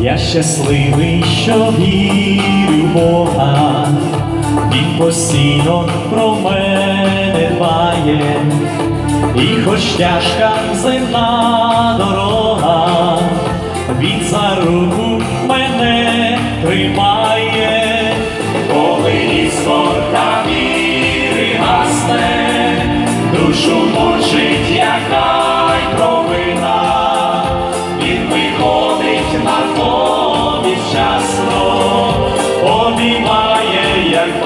Я щасливий, що вірю в Бога, Він постійно про мене дбає, і хоч тяжка земна дорога, він за руку мене тримає, іскорка віри гасне, душу мучить яка й провина. Він виходить на поміч вчасно, обіймає, як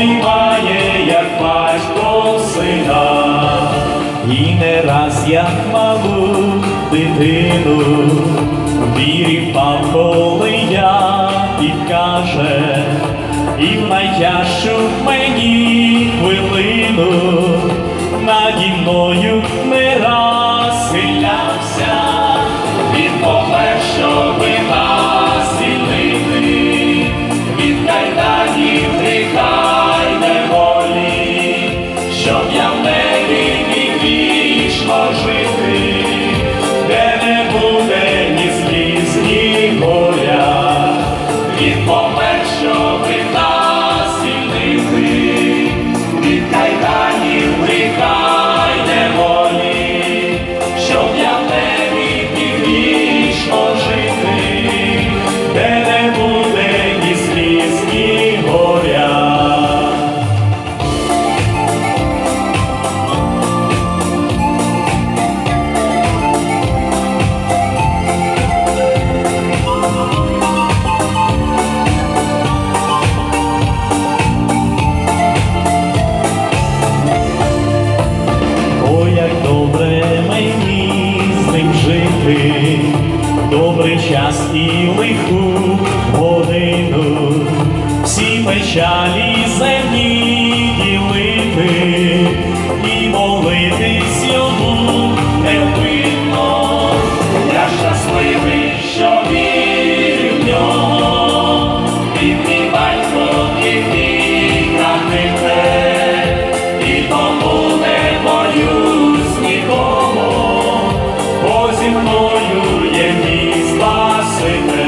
обіймає, як батько сина. І не раз як малу дитину вірі впав, коли я підкаже, і в найтяжчу мені хвилину наді мною не раз жити, добрий час і лиху годину, всі печалі мною є мій спаситель.